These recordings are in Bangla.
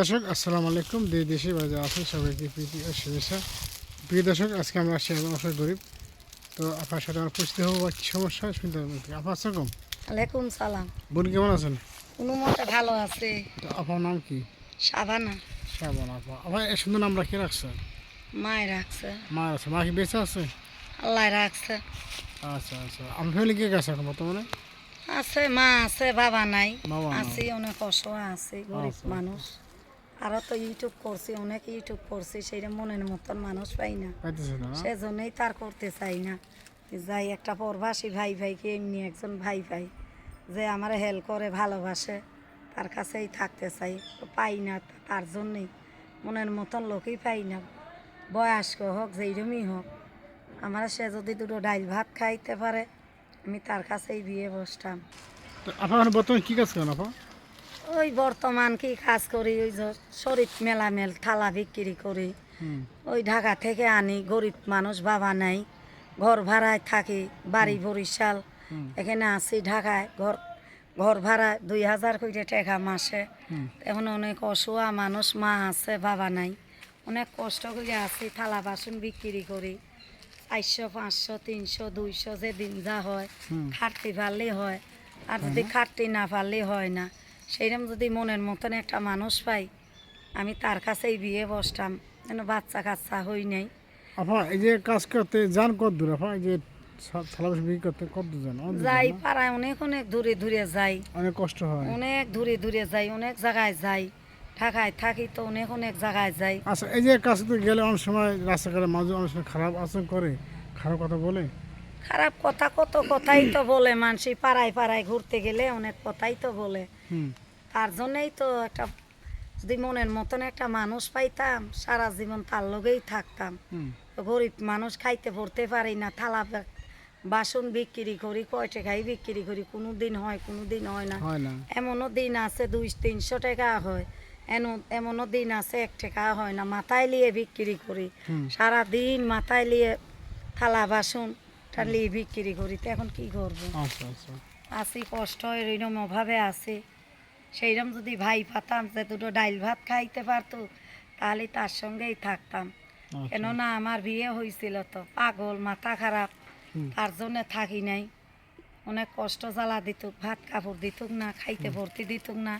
দর্শক আসসালামু আলাইকুম। দেশ দেশে বাজে আছেন সবাইকে প্রীতি ও শুভেচ্ছা। প্রিয় দর্শক আজকে আমরা আসছি একদম অসহায় গরিব। তো আপনার সাথে আমরা পুষতে হব বা কী সমস্যা শুনতে পারবেন আপনার আসসালাম আলাইকুম। সালাম। বোন কেমন আছেন? কোনো মতে ভালো আছে। তো আপনার নাম কি? সাবানা শ্রাবণ আপা। আপনার এই সুন্দর নাম রাখি রাখছে? মায় রাখছে। মা আছে মা কি বেঁচে আছে? আল্লাহ রাখছে। আচ্ছা আচ্ছা। আমার ফ্যামিলি কে গেছে এখন বর্তমানে? আছে মা আছে বাবা নাই। আছি অনেক অসহায় আছে গরিব আচ্ছা, মানুষ। আরও তো ইউটিউব করছি অনেক ইউটিউব করছি সেটা মনের মতন মানুষ পাই না? সেজন্যই তার করতে চাই না। যাই একটা প্রবাসী ভাই ভাইকে এমনি একজন ভাই ভাই যে আমার হেল্প করে ভালোবাসে তার কাছেই থাকতে চাই। তো পাই না তার জন্যই মনের মতন লোকই পাই না। বয়স্ক হোক যেইরমই হোক আমার সে যদি দুটো ডাইল ভাত খাইতে পারে আমি তার কাছেই বিয়ে বসতাম। আপনার বর্তমানে কী কাজ করেন আপা? ওই বর্তমান কি কাজ করি ওই শরীর মেলামেল থালা বিক্রি করি। ওই ঢাকা থেকে আনি গরিব মানুষ বাবা নাই ঘর ভাড়ায় থাকি বাড়ি বরিশাল। এখানে আছি ঢাকায় ঘর ঘর ভাড়া দুই হাজার করে টাকা মাসে। এখন অনেক অসুয়া মানুষ মা আছে বাবা নাই। অনেক কষ্ট করে আছি থালা বাসন বিক্রি করি। চারশো পাঁচশো তিনশো দুইশো যে দিন যা হয়। খাটতে পারলেই হয়। আর যদি খাটতে না পারলে হয় না। সেইরকম যদি মনের মতন একটা মানুষ পাই আমি তার কাছেই বিয়ে বসতাম। যেন বাচ্চা কাচ্চা হই নাই। আপা এই যে কাজ করতে যান কত দূর? আপা এই যে করতে কত দূর যান? যাই পাড়ায় অনেক অনেক দূরে দূরে যাই। অনেক কষ্ট হয়। অনেক দূরে দূরে যাই অনেক জায়গায় যাই। ঢাকায় থাকি তো অনেক অনেক জায়গায় যাই। আচ্ছা এই যে কাজ করতে গেলে অনেক সময় রাস্তাঘাটে মাঝে অনেক সময় খারাপ আচরণ করে খারাপ কথা বলে? খারাপ কথা কত কথাই তো বলে মানুষ। পাড়ায় পাড়ায় ঘুরতে গেলে অনেক কথাই তো বলে। তার জন্যই তো একটা যদি মনের মতন একটা মানুষ পাইতাম সারা জীবন তার লগেই থাকতাম। গরিব মানুষ খাইতে পড়তে পারি না থালা বাসন বিক্রি করি কয় টাকাই বিক্রি করি কোনো দিন হয় কোনো দিন হয় না। এমনও দিন আছে দুই তিনশো টাকা হয়। এন- এমনও দিন আছে এক টাকা হয় না মাথায় নিয়ে বিক্রি করি। সারা দিন মাথায় নিয়ে থালা বাসন নিয়ে বিক্রি করি। তো এখন কি করব? আচ্ছা আচ্ছা। আছি কষ্ট এরকম অভাবে আছে সেইরকম যদি ভাই পাতাম যে দুটো ডাইল ভাত খাইতে পারতো তাহলে তার সঙ্গেই থাকতাম। আচ্ছা। কেননা আমার বিয়ে হয়েছিল তো পাগল মাথা খারাপ। তার জন্য থাকি নাই। অনেক কষ্ট জ্বালা দিতুক ভাত কাপড় দিতুক না খাইতে ভর্তি দিতুক না।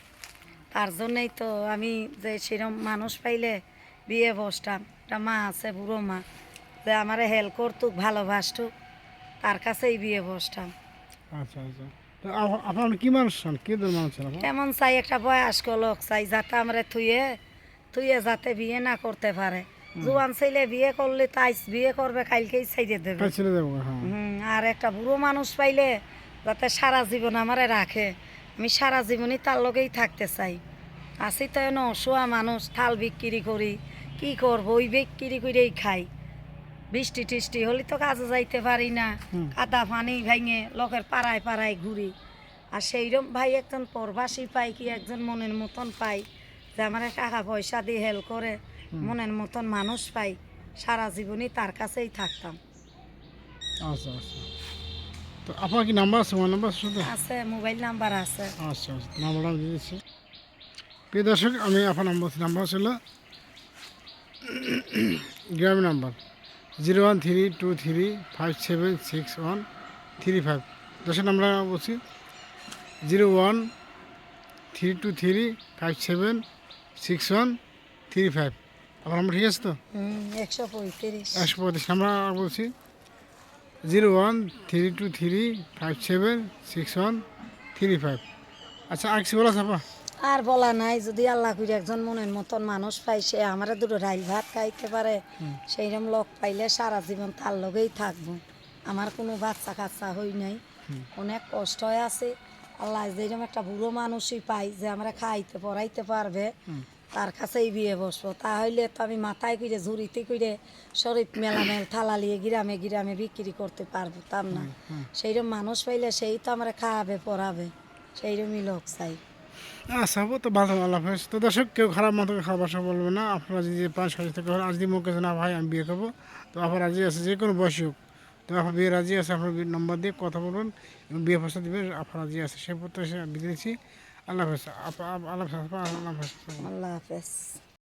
তার জন্যই তো আমি যে সেরম মানুষ পাইলে বিয়ে বসতাম। একটা মা আছে বুড়ো মা যে আমারে হেল্প করতুক ভালোবাসতুক তার কাছেই বিয়ে বসতাম। আচ্ছা আচ্ছা। আপনার কি মানুষ চান? কি মানুষ চান আপা? চাই একটা বয়স্ক লোক চাই যাতে আমরা থুয়ে থুয়ে যাতে বিয়ে না করতে পারে। জোয়ান ছেলে বিয়ে করলে তাই বিয়ে করবে কালকেই ছাইড়ে দেবো। হ্যাঁ। আর একটা বুড়ো মানুষ পাইলে যাতে সারা জীবন আমারে রাখে। আমি সারা জীবনই তার লগেই থাকতে চাই। আসি তো এনে অসুয়া মানুষ থাল বিক্রি করি কি করব? ওই বিক্রি করেই খাই। বৃষ্টি টিষ্টি হলে তো কাজে যাইতে পারি না। কাদা পানি ভেঙে লোকের পাড়ায় পাড়ায় ঘুরি। আর সেইরকম ভাই একজন প্রবাসী পাই কি একজন মনের মতন পাই যে আমার টাকা পয়সা দিয়ে হেল্প করে মনের মতন মানুষ পাই সারা জীবনই তার কাছেই থাকতাম। আচ্ছা আচ্ছা। তো আপনার কি নাম্বার আছে? আমার নাম্বার শুধু আছে মোবাইল নাম্বার আছে। আচ্ছা আচ্ছা। নাম্বারটা আমি দিয়ে দিচ্ছি। প্রিয় দর্শক আমি আপনার নাম্বার নাম্বার ছিল গ্রামের number. Zero one three two three five seven six one three five দশের নাম্বার বলছি zero one three two three five seven six one three five. আপনার নাম্বার ঠিক আছে তো? একশো পঁয়ত্রিশ। একশো পঁয়ত্রিশ নাম্বার বলছি zero one three two three five seven six one three five. আচ্ছা আর কিছু বলা আর বলা নাই যদি আল্লাহ করে একজন মনের মতন মানুষ পাই সে আমার দুটো ডাইল ভাত খাইতে পারে। সেইরকম লোক পাইলে সারা জীবন তার লগেই থাকব। আমার কোনো বাচ্চা কাচ্চা হই নাই। অনেক কষ্ট আছে। আল্লাহ যেরকম একটা বুড়ো মানুষই পাই যে আমরা খাইতে পড়াইতে পারবে তার কাছেই বিয়ে বসবো। তাহলে তো আমি মাথায় করে ঝুড়িতে করে শরীর মেলামেল থালা লিয়ে গ্রামে গ্রামে বিক্রি করতে পারব তাম না সেইরকম মানুষ পাইলে সেই তো আমরা খাওয়াবে পড়াবে। সেইরকমই লোক চাই। আচ্ছা হব তো ভালো, আল্লাহ হাফেজ। তো দর্শক, কেউ খারাপ মতো খারাপ বাসা বলবে না। আপনারা যদি পাঁচ সাড়ে থেকে আজ যদি মুখে না ভাই, আমি বিয়ে করব। তো আপনার রাজি আছে, যে কোনো বয়স হোক। তো আপনার বিয়ে রাজি আছে, আপনার নম্বর দিয়ে কথা বলুন এবং বিয়ে প্রস্তাব দেবেন, আপনার রাজি আছে। সেই পত্র এসে বিয়ে দিচ্ছি আল্লাহ হাফেজ। আল্লাহ হাফেজ। আল্লাহ হাফেজ। আল্লাহ হাফেজ।